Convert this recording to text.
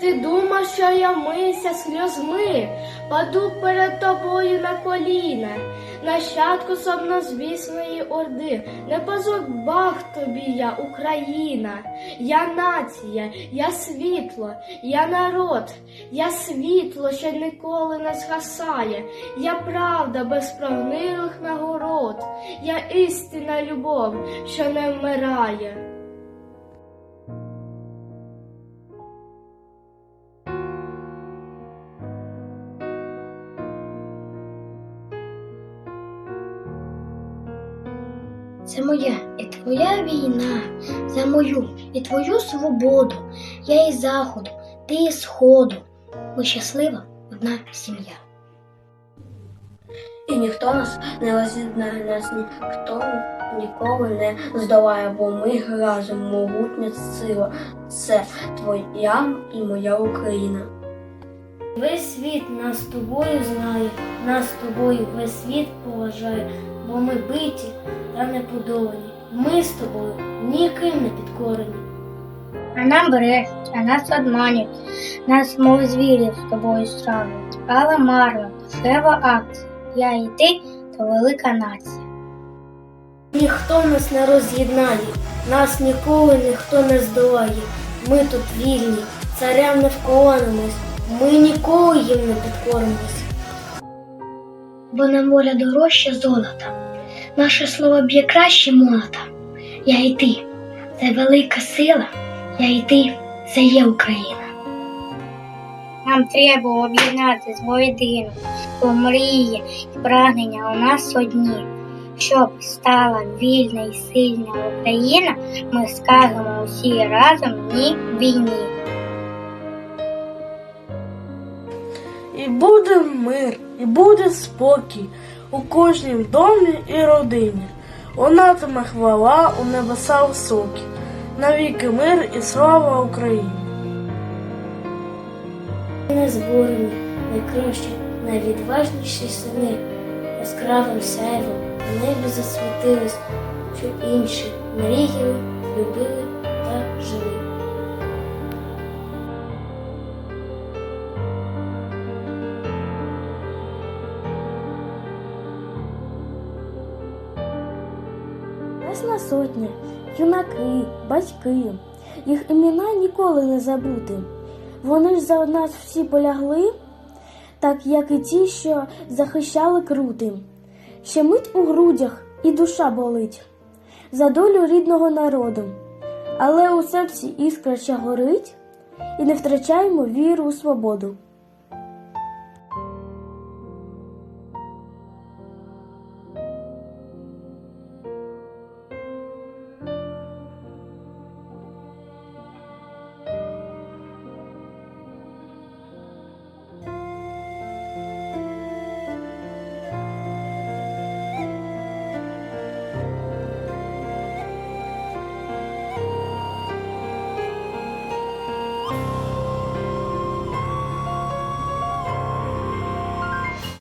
Ти думав, що я мися сльозми, паду перед тобою на коліна, нащадку сомнозвісної орди, не по зубах тобі я, Україна, я нація, я світло, я народ, я світло, що ніколи не згасає, я правда без прогнилих нагород, я істинна любов, що не вмирає. Це моя і твоя війна, за мою і твою свободу. Я із заходу, ти із сходу. Ми щаслива одна сім'я. І ніхто нас не роз'єднає, нас ніхто ніколи не здолає, бо ми разом могутня сила. Це твоя і моя Україна. Весь світ нас з тобою знає, нас з тобою весь світ поважає, бо ми биті та не подолані. Ми з тобою ніким не підкорені. А нам брешуть, а нас обманюють, нас, мов звірів з тобою стравлять. Але марно, дешева акція. Я і ти то велика нація. Ніхто нас не роз'єднає, нас ніколи ніхто не здолає. Ми тут вільні, царям не вколонимось, ми ніколи їм не підкоримось. Бо нам воля дорожча золота. Наше слово б'є краще молота. Я і ти, це велика сила, я і ти, це є Україна. Нам треба об'єднатися воєдино, бо мрії і прагнення у нас одні. Щоб стала вільна і сильна Україна, ми скажемо усі разом ні війні. І буде мир, і буде спокій у кожнім домі і родині. Лунатиме хвала у небеса високі, навіки мир і слава Україні. Незборені, найкращі, найвідважніші сини, яскравим сяйвом на небі засвітились, щоб інші мріяли, любили та жили. Несла сотня, юнаки, батьки, їх імена ніколи не забути. Вони ж за нас всі полягли, так як і ті, що захищали крути. Ще мить у грудях і душа болить за долю рідного народу, але у серці іскра горить, і не втрачаємо віру у свободу.